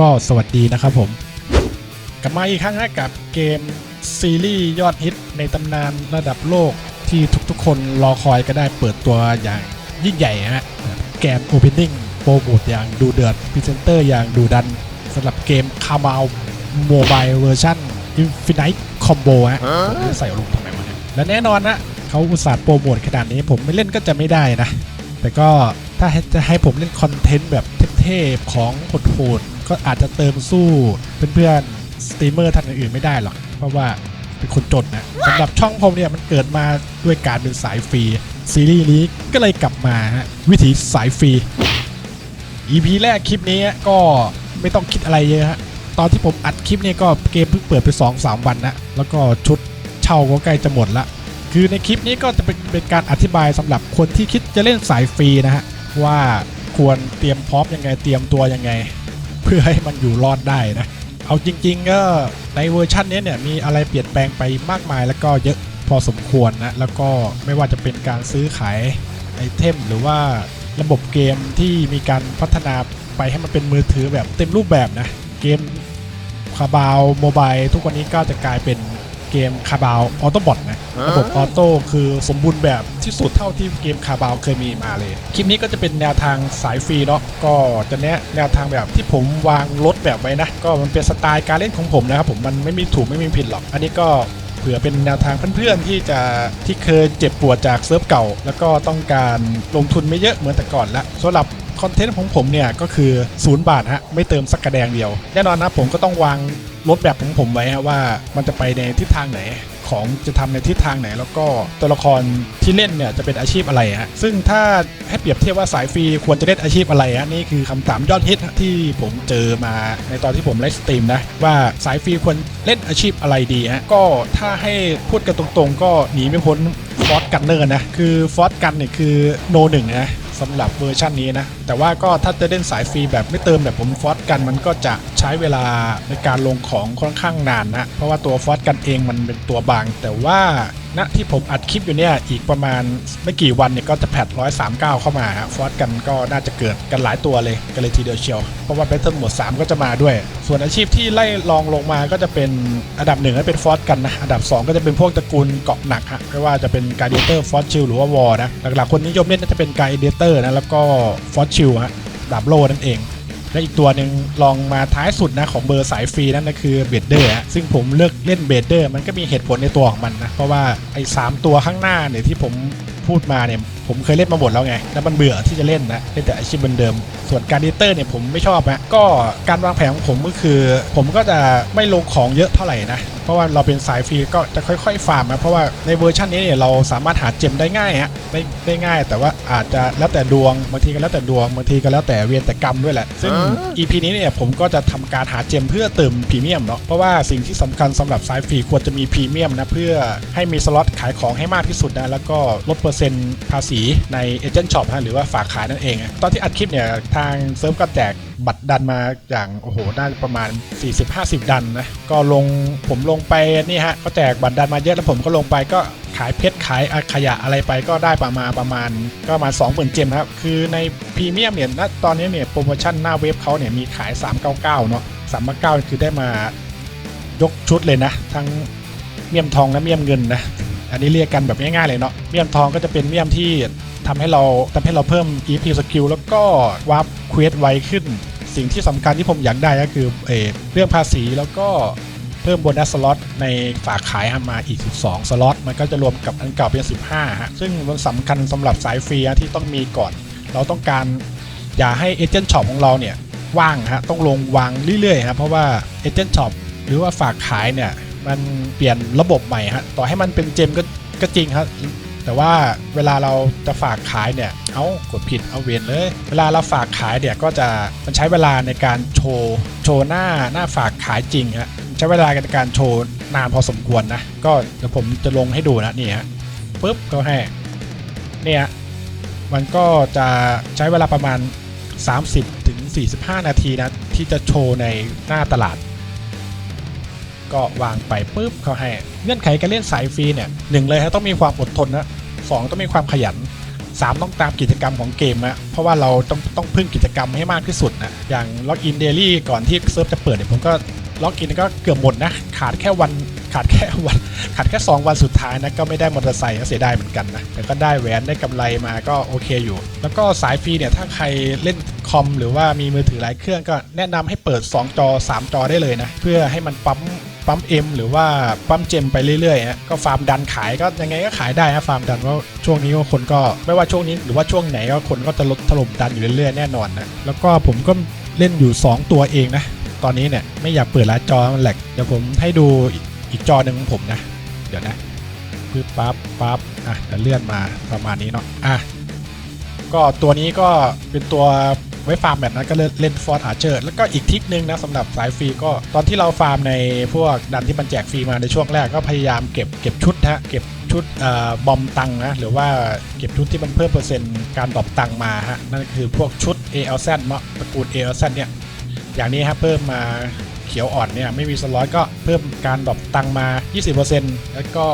ก็สวัสดีนะครับผม กลับมาอีกครั้งนะกับเกมซีรีส์ยอดฮิตในตำนานระดับโลกที่ทุกๆ คนรอคอยก็ได้เปิดตัวอย่างยิ่งใหญ่ฮะแกนโอเพนนิ่งโปรโมทอย่างดูเดือดพรีเซนเตอร์อย่างดูดันสำหรับเกมคาบาวโมบายเวอร์ชัน Infinite Combo ฮะผมจะใส่ลงทำไมวะเนี่ยและแน่นอนนะเขาอุตส่าห์โปรโมทขนาดนี้ผมไม่เล่นก็จะไม่ได้นะ แต่ก็ ถ้าจะให้ผมเล่นคอนเทนต์แบบเท่ๆของโหดๆก็อาจจะเติมสู้เพื่อนๆสตรีมเมอร์ท่านอื่นๆไม่ได้หรอก เพราะว่าเป็นคนจนนะสำหรับช่องผมเนี่ยมันเกิดมาด้วยการเป็นสายฟรี ซีรีส์นี้ก็เลยกลับมาฮะวิถีสายฟรี EP แรกคลิปนี้ก็ไม่ต้องคิดอะไรเยอะฮะตอนที่ผมอัดคลิปเนี่ยก็เกมเพิ่งเปิดไป 2-3 วันนะแล้วก็ชุดเช่าก็ใกล้จะหมดละคือในคลิปนี้ก็จะเป็นเป็นการอธิบายสำหรับคนที่คิดจะเล่นสายฟรีนะฮะ ว่าควรเตรียมพร้อมยังไงเตรียมตัวยังไง เพื่อให้มันอยู่รอดได้นะ เอาจริง ๆ ก็ในเวอร์ชันนี้เนี่ยมีอะไรเปลี่ยนแปลงไปมากมายแล้วก็เยอะพอสมควรนะ แล้วก็ไม่ว่าจะเป็นการซื้อขายไอเทม หรือว่าระบบเกมที่มีการพัฒนาไปให้มันเป็นมือถือแบบเต็มรูปแบบนะ เกมคาบาวโมบายทุกวันนี้ก็จะกลายเป็น เกมคาบาวออโต้บอทนะระบบออโต้คือสมบูรณ์แบบที่สุดเท่าที่เกมคาบาวเคยมีมาเลย คลิปนี้ก็จะเป็นแนวทางสายฟรีเนาะก็จะแนะแนวทางแบบที่ผมวางรถแบบไว้นะ ก็มันเป็นสไตล์การเล่นของผมนะครับผมมันไม่มีถูกไม่มีผิดหรอก อันนี้ก็เผื่อเป็นแนวทางเพื่อนๆที่จะที่เคยเจ็บปวดจากเซิร์ฟเก่า แล้วก็ต้องการลงทุนไม่เยอะเหมือนแต่ก่อนละสำหรับ คอนเทนต์ของผมเนี่ยก็คือศูนย์บาทฮะไม่เติมสักกระแดงเดียว แน่นอนนะผมก็ต้องวางรถแบบของผมไว้ฮะว่ามันจะไปในทิศทางไหนของจะทำในทิศทางไหน แล้วก็ตัวละครที่เล่นเนี่ยจะเป็นอาชีพอะไรฮะซึ่งถ้าให้เปรียบเทียบว่าสายฟรีควรจะเล่นอาชีพอะไรฮะนี่คือคำถามยอดฮิตที่ผมเจอมาในตอนที่ผมไลฟ์สตรีมนะว่าสายฟรีควรเล่นอาชีพอะไรดีฮะก็ถ้าให้พูดกันตรงๆ ก็หนีไม่พ้นฟอสกันเนอร์นะคือฟอสกันเนี่ยคือโนหนึ่งนะ สำหรับเวอร์ชันนี้นะ แต่ว่าก็ถ้าจะเล่นสายฟรีแบบไม่เติมแบบผมฟอสกันมันก็จะใช้เวลาในการลงของค่อนข้างนานนะ เพราะว่าตัวฟอสกันเองมันเป็นตัวบาง แต่ว่า ณที่ผมอัดคลิปอยู่เนี่ยอีกประมาณไม่กี่วันเนี่ยก็จะแพท139เข้ามาฟอสกันก็น่าจะเกิดกันหลายตัวเลยกันเลยทีเดียวเชียว เพราะว่า Battle Mode 3ก็จะมาด้วย ส่วนอาชีพที่ไล่ลองลงมาก็จะเป็นอันดับหนึ่งก็เป็นฟอสกันนะอันดับ 2 ก็จะเป็นพวกตระกูลเกาะหนักฮะไม่ว่าจะเป็นการเดเตอร์ฟอสชิลหรือว่าวอร์นะหลักๆคนนิยมเล่นน่าจะเป็นการเดเตอร์นะแล้วก็ฟอสชิลฮะดาบโลนั่นเอง และอีกตัวหนึ่งลองมาท้ายสุดนะของเบอร์สายฟรีนั่นก็คือเบดเดอร์ซึ่งผมเลือกเล่นเบดเดอร์มันก็มีเหตุผลในตัวของมันนะ เพราะว่าไอ้สามตัวข้างหน้าเนี่ยที่ผมพูดมาเนี่ยผมเคยเล่นมาหมดแล้วไง แล้วมันเบื่อที่จะเล่นนะเล่นแต่อาชีพเดิม ส่วนการดีเตอร์เนี่ยผมไม่ชอบนะก็การวางแผนของผมก็คือ ผมก็จะไม่ลงของเยอะเท่าไหร่นะ เพราะว่าเราเป็นสายฟรีก็จะค่อยๆฟาร์มนะเพราะว่าในเวอร์ชันนี้เนี่ยเราสามารถหาเจมได้ง่ายฮะได้ได้ง่าย แต่ว่าอาจจะแล้วแต่ดวงบางทีก็แล้วแต่ดวงบางทีก็แล้วแต่เวียนแต่กรรมด้วยแหละซึ่ง EP นี้เนี่ยผมก็จะทำการหาเจมเพื่อเติมพรีเมียมเนาะเพราะว่าสิ่งที่สำคัญสำหรับสายฟรีควรจะมีพรีเมียมนะเพื่อให้มีสล็อตขายของให้มากที่สุดนะแล้วก็ลดเปอร์เซ็นต์ภาษีในเอเจนต์ช็อปหรือว่าฝากขายนั่นเองอะตอนที่อัดคลิปเนี่ยทางเซิร์ฟก็แจกบัตรดันมาอย่างโอ้โหได้ประมาณ 40-50 ดันนะก็ลงผมลงไปนี่ฮะก็แจกบัตรดันมาเยอะแล้วผมก็ลงไปก็ขายเพชรขายขยะอะไรไปก็ได้ประมาณประมาณ ก็ประมา20,000เจมครับ คือในพรีเมียมเนี่ยณตอนนี้เนี่ยโปรโมชั่นหน้าเว็บเขาเนี่ยมีขาย 399 เนาะ399 คือได้มายกชุดเลยนะ ทั้งเมี่ยมทองและเมี่ยมเงินนะ อันนี้เรียกกันแบบง่ายๆเลยเนาะเมี่ยมทองก็จะเป็นเมี่ยมที่ ทำให้เราทำให้เราเพิ่ม EP skill แล้วก็วาร์ปเควสไวขึ้น สิ่งที่สำคัญที่ผมอยากได้ก็คือเออเรื่องภาษีแล้วก็เพิ่มโบนัสสล็อตในฝากขายมาอีก 12 สล็อต มันก็จะรวมกับอันเก่าเป็น 15 ฮะ ซึ่งมันสำคัญสำหรับสายฟรีที่ต้องมีก่อน เราต้องการอย่าให้เอเจนต์ช็อปของเราเนี่ยว่างฮะ ต้องลงวางเรื่อยๆฮะ เพราะว่าเอเจนต์ช็อปหรือว่าฝากขายเนี่ย มันเปลี่ยนระบบใหม่ฮะ ต่อให้มันเป็นเจมก็ก็จริงครับ แต่ว่าเวลาเราจะฝากขายเนี่ย เอากดผิดเอาเวียนเลย เวลาเราฝากขายเนี่ยก็จะมันใช้เวลาในการโชว์โชว์หน้าหน้าฝากขายจริงฮะใช้เวลาในการโชว์นานพอสมควรนะ ก็เดี๋ยวผมจะลงให้ดูนะนี่ฮะปุ๊บก็ให้เนี่ยมันก็จะใช้เวลาประมาณ 30ถึง45 นาทีนะที่จะโชว์ในหน้าตลาด ก็วางไปปุ๊บเขาให้เงื่อนไขการเล่นสายฟรีเนี่ยหนึ่งเลยฮะต้องมีความอดทนนะสองต้องมีความขยัน 3 ต้องตามกิจกรรมของเกมอะเพราะว่าเราต้องต้องพึ่งกิจกรรมให้มากที่สุดนะอย่างล็อกอินเดลี่ก่อนที่เซิร์ฟจะเปิดเนี่ยผมก็ล็อกอินก็เกือบหมดนะขาดแค่วันขาดแค่วันขาดแค่ 2 วันสุดท้ายนะก็ไม่ได้มอเตอร์ไซค์ก็เสียดายเหมือนกันนะแต่ก็ได้แหวนได้กำไรมาก็โอเคอยู่ แล้วก็สายฟรีเนี่ยถ้าใครเล่นคอมหรือว่ามีมือถือหลายเครื่องก็แนะนำให้เปิด 2 จอ 3 จอได้เลยนะเพื่อให้มันปั๊ม ปั๊มเอ็มหรือว่าปั๊มเจมไปเรื่อยๆฮะก็ฟาร์มดันขายก็ยังไงก็ขายได้นะฟาร์มดันว่าช่วงนี้ก็คนก็ไม่ว่าช่วงนี้หรือว่าช่วงไหนก็คนก็จะลดถล่มดันอยู่เรื่อยๆแน่นอนนะแล้วก็ผมก็เล่นอยู่ 2 ตัวเองนะตอนนี้เนี่ยไม่อยากเปิดละจอมันแหลกเดี๋ยวผมให้ดูอีกจอหนึ่งของผมนะ เดี๋ยวนะปึ๊บปั๊บปั๊บอะเดี๋ยวเลื่อนมาประมาณนี้เนาะอะก็ตัวนี้ก็เป็นตัว ไว้ฟาร์มแบบนั้นก็เล่นฟอร์ดอาร์เจอร์แล้วก็อีกทริกหนึ่งนะสำหรับสายฟรีก็ตอนที่เราฟาร์มในพวกดันที่มันแจกฟรีมาในช่วงแรกก็พยายามเก็บเก็บชุดฮะเก็บชุดเออบอมตังนะหรือว่าเก็บชุดที่มันเพิ่มเปอร์เซ็นต์การดรอปตังมาฮะนั่นคือพวกชุด ALZ เนาะตระกูล ALZ เนี่ยอย่างนี้ครับเพิ่มมาเขียวอ่อนเนี่ยไม่มีสล็อตก็เพิ่มการดรอปตังค์มา 20%แล้วก็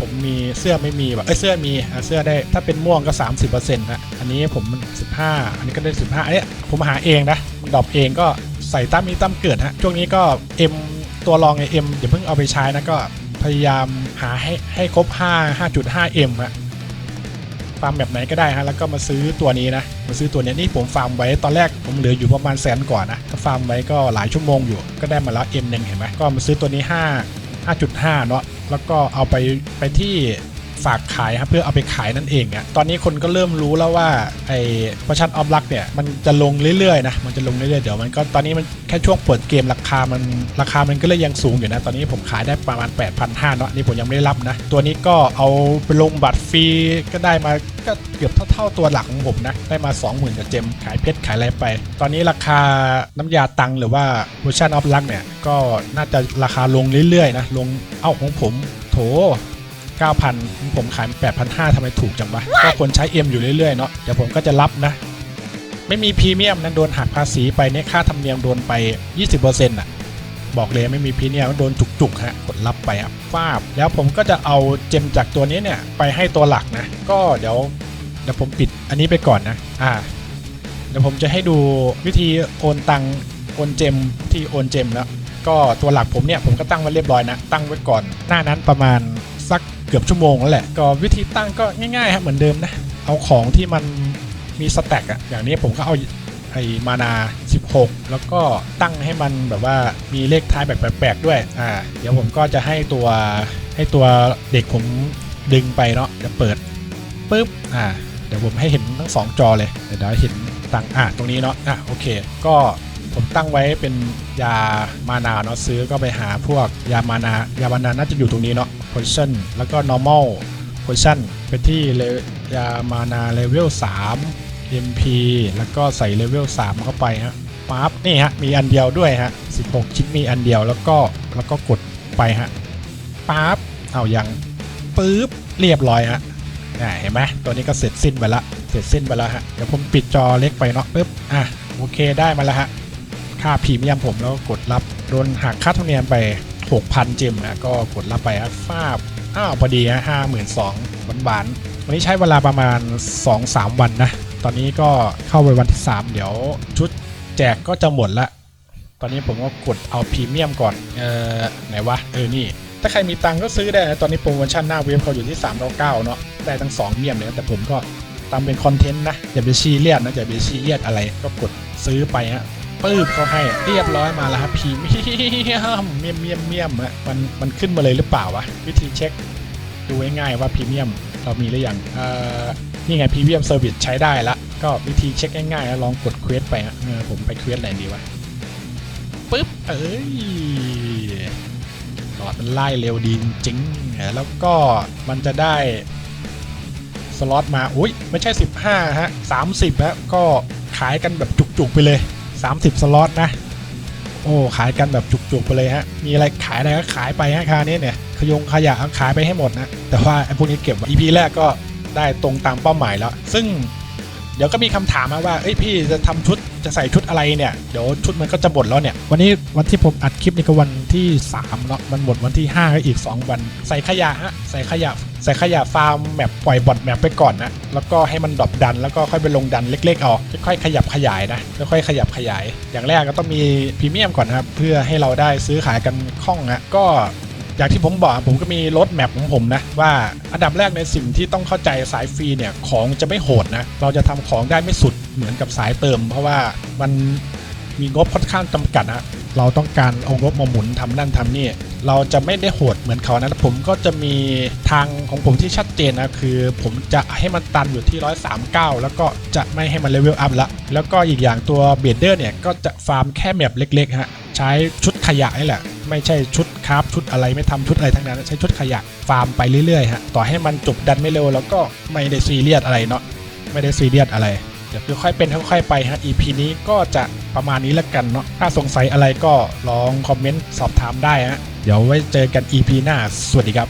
ผมมีเสื้อไม่มีแบบเอ้ยเสื้อมีเสื้อได้ถ้าเป็นม่วงก็ 30%นะ อันนี้ผม 15 อันนี้ก็ได้ 15อันเนี้ยผมหาเองนะดรอปเองก็ใส่ตั้มมีตั้มเกิดฮะช่วงนี้ก็ M ตัวรองไอ M อย่าเพิ่งเอาไปใช้นะก็พยายามหาให้ให้ครบ 5 5.5 M ฮะฟาร์มแบบไหนก็ได้ฮะแล้วก็มาซื้อตัวนี้นะมาซื้อตัวเนี้ยนี่ผมฟาร์มไว้ตอนแรกผมเหลืออยู่ประมาณแสนกว่านะก็ฟาร์มไว้ก็หลายชั่วโมงอยู่ ก็ได้มาแล้ว M หนึ่งเห็นไหมก็มาซื้อตัวนี้ 5 5.5 เนาะแล้วก็เอาไปไปที่ ฝากขายครับเพื่อเอาไปขายนั่นเองอะตอนนี้คนก็เริ่มรู้แล้วว่าไอ้ประชันออฟลักเนี่ยมันจะลงเรื่อยๆนะมันจะลงเรื่อยๆเดี๋ยวมันก็ตอนนี้มันแค่ช่วงเปิดเกมราคามันราคามันก็เลยยังสูงอยู่นะ ตอนนี้ผมขายได้ประมาณ 8,500เนาะนี่ผมยังไม่ได้รับนะ ตัวนี้ก็เอาไปลงบัตรฟรีก็ได้มาก็เกือบเท่าๆตัวหลักของผมนะ ได้มา 20,000กับเจมขายเพชรขายอะไรไป ตอนนี้ราคาน้ำยาตังหรือว่าเวอร์ชันออฟลักเนี่ยก็น่าจะราคาลงเรื่อยๆนะลงเอ้าของผมโถ 9,000 ผมขาย 8,500ทำไมถูกจังวะ ก็คนใช้ M อยู่เรื่อยๆเนาะ เดี๋ยวผมก็จะรับนะ ไม่มีพรีเมียมนั้นโดนหักภาษีไปเนี่ยค่าธรรมเนียมโดนไป 20%อะ บอกเลยไม่มีพรีเมียมโดนจุกๆฮะ กดรับไปอะฟาบ แล้วผมก็จะเอาเจมจากตัวนี้เนี่ยไปให้ตัวหลักนะ ก็เดี๋ยวเดี๋ยวผมปิดอันนี้ไปก่อนนะ อ่า เดี๋ยวผมจะให้ดูวิธีโอนตังโอนเจมที่โอนเจมแล้วก็ตัวหลักผมเนี่ยผมก็ตั้งไว้เรียบร้อยนะ ตั้งไว้ก่อน หน้านั้นประมาณสักเกือบชั่วโมงแล้วแหละ ก็วิธีตั้งก็ง่ายๆครับเหมือนเดิมนะ เอาของที่มันมีสแต็กอะอย่างนี้ผมก็เอาไอ้มานา 16 แล้วก็ตั้งให้มันแบบว่ามีเลขท้ายแบบแปลกๆด้วย อ่า เดี๋ยวผมก็จะให้ตัวให้ตัวเด็กผมดึงไปเนาะจะเปิดปุ๊บ อ่า เดี๋ยวผมให้เห็นทั้งสองจอเลย เดี๋ยวเห็นตังอะตรงนี้เนาะ อะโอเค ก็ ผมตั้งไว้เป็นยามานาเนาะซื้อก็ไปหาพวกยามานายามานาน่าจะอยู่ตรงนี้เนาะ position แล้วก็ normal position ไปที่ยามานาเลเวล3 MP แล้วก็ใส่เลเวล3เข้าไปฮะปั๊บนี่ฮะมีอันเดียวด้วยฮะ 16 ชิ้นมีอันเดียวแล้วก็แล้วก็กดไปฮะปั๊บเอายังปึ๊บเรียบร้อยฮะอ่เห็นไหมตัวนี้ก็เสร็จสิ้นไปละเสร็จสิ้นไปแล้วฮะเดี๋ยวผมปิดจอเล็กไปเนาะปึ๊บอะโอเคได้มาแล้วฮะ ค่าพรีเมียมผมแล้วกดรับโดนหักค่าธรรมเนียมไป 6,000จิมนะก็กดรับไปครับฟาบอ้าวพอดีฮะห้าหมื่นสองวันบานๆวันนี้ใช้เวลาประมาณ 2-3 วันนะ ตอนนี้ก็เข้าไปวันที่ 3 เดี๋ยวชุดแจกก็จะหมดละตอนนี้ผมก็กดเอาพรีเมียมก่อน เออไหนวะ เออ นี่ ถ้าใครมีตังก็ซื้อได้นะตอนนี้โปรโมชั่นหน้าเว็บเขาอยู่ที่ 3 9 9 เนาะได้ทั้ง 2 เมียมเลยแต่ผมก็ตามเป็นคอนเทนต์นะ อย่าไปชี้เลียดนะ อย่าไปชี้เลียดอะไร ก็กดซื้อไปฮะ ปื้บเขาให้เรียบร้อยมาแล้วครับพีเมียมเมียมเมียมเมียมอะมันมันขึ้นมาเลยหรือเปล่าวะวิธีเช็คดูง่ายๆว่าพรีเมียมเรามีหรือยังเอ่อนี่ไงพรีเมียมเซอร์วิสใช้ได้ละก็วิธีเช็คง่ายๆลองกดเควสไปฮะผมไปเควสอะไรดีวะปึ๊บเอ้ยหลอดมันไล่เร็วดีจริงแล้วก็มันจะได้สล็อตมา อุ้ยไม่ใช่ 15ฮะ30ฮะก็ขายกันแบบจุกๆไปเลย 30 สล็อตนะ โอ้ขายกันแบบจุกๆไปเลยฮะ มีอะไรขายอะไรก็ขายไปฮะคราวนี้เนี่ย ขยงขยะขายไปให้หมดนะ แต่ว่าไอ้พวกนี้เก็บ EP แรกก็ได้ตรงตามเป้าหมายแล้ว ซึ่ง เดี๋ยวก็มีคำถามมาว่าเอ้ยพี่จะทำชุดจะใส่ชุดอะไรเนี่ยเดี๋ยวชุดมันก็จะหมดแล้วเนี่ย วันนี้วันที่ผมอัดคลิปนี่ก็วันที่3เนาะมันหมดวันที่5ก็อีก 2 วัน ใส่ขยะฮะใส่ขยะใส่ขยะฟาร์มแมปปล่อยบอทแมปไปก่อนนะแล้วก็ให้มันดรอปดัน แล้วก็ค่อยไปลงดันเล็กๆเอาค่อยๆขยับขยายนะค่อยๆขยับขยาย อย่างแรกก็ต้องมีพรีเมียมก่อนนะครับเพื่อให้เราได้ซื้อขายกันคล่องนะก็ อย่างที่ผมบอกผมก็มีรถแมพของผมนะ ว่าอันดับแรกในสิ่งที่ต้องเข้าใจสายฟรีเนี่ยของจะไม่โหดนะ เราจะทำของได้ไม่สุดเหมือนกับสายเติม เพราะว่ามันมีงบค่อนข้างจำกัดนะเราต้องการเอางบมาหมุนทำนั่นทำนี่เราจะไม่ได้โหดเหมือนเขานะผมก็จะมีทางของผมที่ชัดเจนนะคือ ผมจะให้มันตันอยู่ที่ 139 แล้วก็จะไม่ให้มันเลเวลอัพละ แล้วก็อีกอย่างตัวเบดเดอร์เนี่ยก็จะฟาร์มแค่แมปเล็กๆฮะใช้ชุดขยะนี่แหละ ไม่ใช่ชุด คราฟชุดอะไรไม่ทำชุดอะไรทั้งนั้น ใช้ชุดขยะฟาร์มไปเรื่อยๆฮะต่อให้มันจบดันไม่เร็วแล้วก็ไม่ได้ซีเรียสอะไรเนาะไม่ได้ซีเรียสอะไรเดี๋ยวค่อยๆเป็นค่อยๆไปฮะ EP นี้ก็จะประมาณนี้แล้วกันเนาะถ้าสงสัยอะไรก็ลองคอมเมนต์สอบถามได้ฮะเดี๋ยวไว้เจอกัน EP หน้าสวัสดีครับ